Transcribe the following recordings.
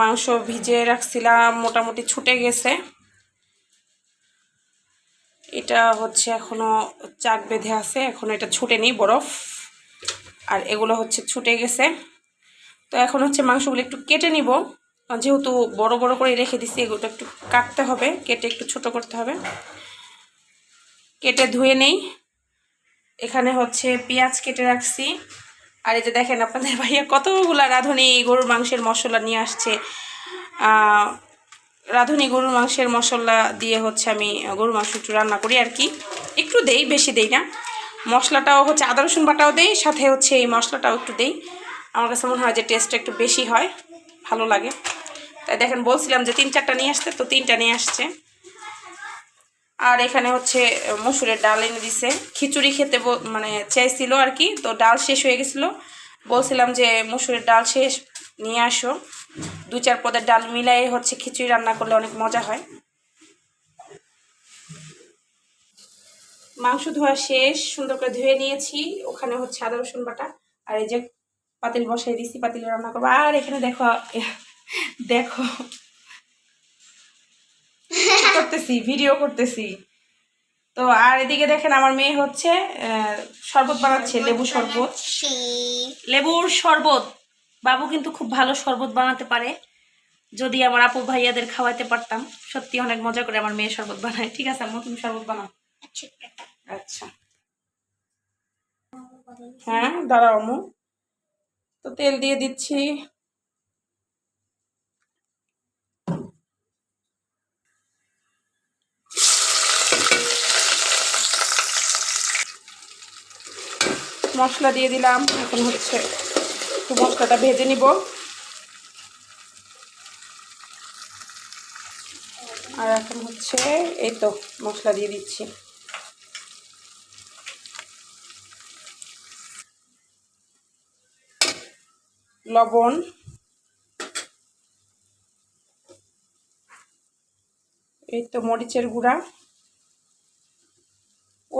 মাংস ভিজে রাখছিলাম, মোটামুটি ছুটে গেছে। এটা হচ্ছে এখনও চাক বেঁধে আছে, এখন এটা ছুটে নেই বরফ। আর এগুলো হচ্ছে ছুটে গেছে। তো এখন হচ্ছে মাংসগুলো একটু কেটে নিব। যেহেতু বড় বড় করে রেখে দিছি এগুলো একটু কাটতে হবে, কেটে একটু ছোট করতে হবে। কেটে ধুয়ে নেই। এখানে হচ্ছে পেঁয়াজ কেটে রাখছি। আর এই যে দেখেন আপনাদের ভাইয়া কতগুলা রাঁধুনি গরুর মাংসের মশলা নিয়ে আসছে। রাঁধুনি গরুর মাংসের মশলা দিয়ে হচ্ছে আমি গরুর মাংস একটু রান্না করি আর কি। একটু দেই, বেশি দেই না। মশলাটাও হচ্ছে আদা, রসুন বাটাও দেই, সাথে হচ্ছে এই মশলাটাও একটু দেই। আমার কাছে মনে হয় যে টেস্টটা একটু বেশি হয়, ভালো লাগে। তাই দেখেন বলছিলাম যে তিন চারটা নিয়ে আসতে তো তিনটা নিয়ে আসছে। আর এখানে হচ্ছে মসুরের ডাল এনে দিছে। খিচুড়ি খেতে মানে চাইছিল আর কি, তো ডাল শেষ হয়ে গেছিল। বলছিলাম যে, মসুরের ডাল শেষ, নিয়ে আসো। দু চার পদের ডাল মিলাই হচ্ছে খিচুড়ি রান্না করলে অনেক মজা হয়। মাংস ধোয়া শেষ, সুন্দর করে ধুয়ে নিয়েছি। ওখানে হচ্ছে আদা, রসুন বাটা, আর এই যে পাতিল বসাই দিছি, পাতিল রান্না করব। আর এখানে দেখো দেখো করতেছি ভিডিও করতেছি। তো আর এদিকে দেখেন আমার মেয়ে হচ্ছে শরবত বানাচ্ছে লেবু শরবত। লেবুর শরবত। বাবু কিন্তু খুব ভালো শরবত বানাতে পারে। যদি আমার আপু ভাইয়াদের খাওয়াতে পারতাম সত্যি অনেক মজা করে আমার মেয়ে শরবত বানায়। ঠিক আছে আম্মু তুমি শরবত বানাও। আচ্ছা। হ্যাঁ দাঁড়াও আম্মু। তো তেল দিয়ে দিচ্ছি। মশলা দিয়ে দিলাম। এখন হচ্ছে একটু মশলাটা ভেজে নিব। আর এখন হচ্ছে এই তো মশলা দিয়ে দিচ্ছি। লবণ। এই তো মরিচের গুঁড়া।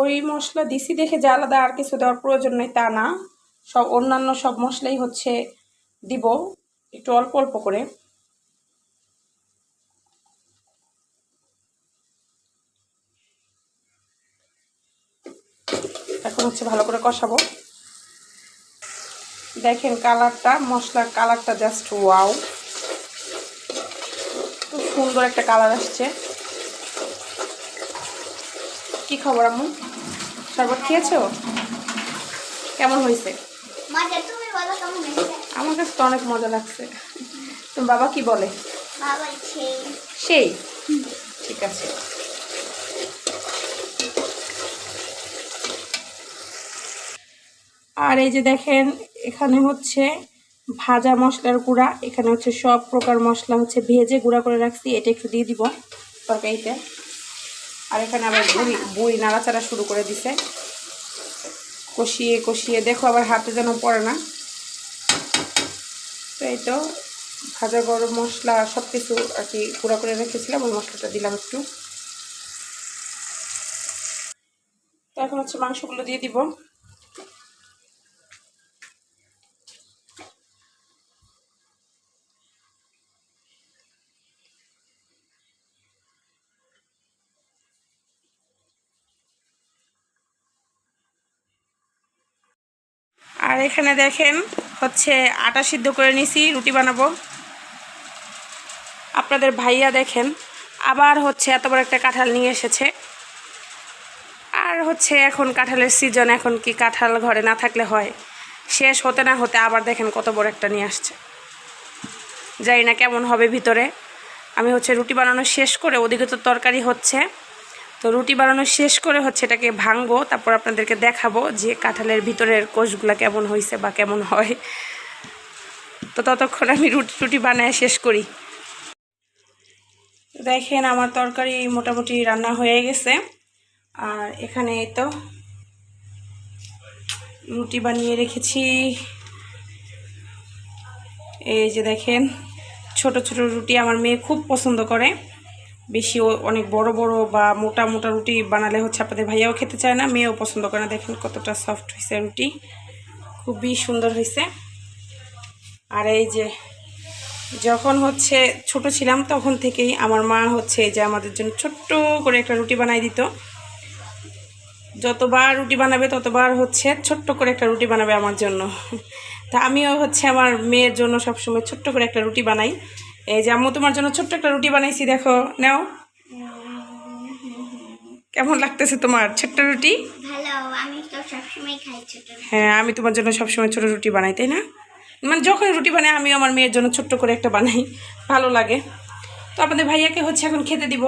ওই মশলা দিছি দেখে যে আলাদা আর কিছু দেওয়ার প্রয়োজন নেই তা না। সব অন্যান্য সব মশলাই হচ্ছে দিব একটু অল্প অল্প করে। এখন হচ্ছে ভালো করে কষাবো। দেখেন কালারটা, মশলার কালারটা জাস্ট ওয়াও খুব সুন্দর একটা কালার আসছে। কি খবর আম্মু? শরবত খেয়েছো? কেমন হয়েছে? আমার কাছে তো অনেক মজা লাগছে। তোমার বাবা কি বলে? সেই? ঠিক আছে। আর এই যে দেখেন এখানে হচ্ছে ভাজা মশলার গুঁড়া এখানে হচ্ছে সব প্রকার মশলা হচ্ছে ভেজে গুঁড়া করে রাখছি এটা একটু দিয়ে দিব তরকারিতে। আর এখানে আবার বুড়ি বুড়ি নাড়াচাড়া শুরু করে দিছে। কষিয়ে কষিয়ে, দেখো আবার হাতে যেন পড়ে না। তো এই তো ভাজা গরম মশলা সব কিছু আর কি গুঁড়া করে রেখেছিলাম, ওই মশলাটা দিলাম একটু। তো এখন হচ্ছে মাংসগুলো দিয়ে দিব। আর এখানে দেখেন হচ্ছে আটা সিদ্ধ করে নিছি, রুটি বানাবো। আপনাদের ভাইয়া দেখেন, আবার হচ্ছে এত বড় একটা কাঁঠাল নিয়ে এসেছে। আর হচ্ছে এখন কাঁঠালের সিজন এখন কি কাঁঠাল ঘরে না থাকলে হয়? শেষ হতে না হতে আবার দেখেন কত বড় একটা নিয়ে আসছে। জানি না কেমন হবে ভিতরে। আমি হচ্ছে রুটি বানানো শেষ করে ওদিকে তো তরকারি হচ্ছে। তো রুটি বানানো শেষ করে হচ্ছে এটাকে ভাঙবো, তারপর আপনাদেরকে দেখাবো যে কাঁঠালের ভিতরের কোষগুলা কেমন হয়েছে বা কেমন হয়। তো ততক্ষণ আমি রুটি টুটি বানায় শেষ করি। দেখেন আমার তরকারি মোটামুটি রান্না হয়ে গেছে। আর এখানে তো রুটি বানিয়ে রেখেছি। এই যে দেখেন, ছোট ছোট রুটি আমার মেয়ে খুব পছন্দ করে। বেশি অনেক বড় বড় বা মোটা মোটা রুটি বানালে হচ্ছে আপনাদের ভাইয়াও খেতে চায় না, মেয়েও পছন্দ করে না। দেখেন কতটা সফট হয়েছে রুটি। খুবই সুন্দর হয়েছে আর এই যে যখন হচ্ছে ছোট ছিলাম তখন থেকেই আমার মা হচ্ছে যে আমাদের জন্য ছোট্ট করে একটা রুটি বানাই দিত। যতবার রুটি বানাবে ততবার হচ্ছে ছোট্ট করে একটা রুটি বানাবে আমার জন্য। তা আমিও হচ্ছে আমার মেয়ের জন্য সবসময় ছোট্ট করে একটা রুটি বানাই। এই যে আম্মু তোমার জন্য ছোট্ট একটা রুটি বানাইছি দেখো। নাও। কেমন লাগতেছে তোমার ছোট্ট রুটি? আমি সবসময় খাই হ্যাঁ আমি তোমার জন্য সবসময় ছোট রুটি বানাই তাই না? মানে যখন রুটি বানাই আমি আমার মেয়ের জন্য ছোট্ট করে একটা বানাই। ভালো লাগে। তো আপনাদের ভাইয়াকে হচ্ছে এখন খেতে দিব।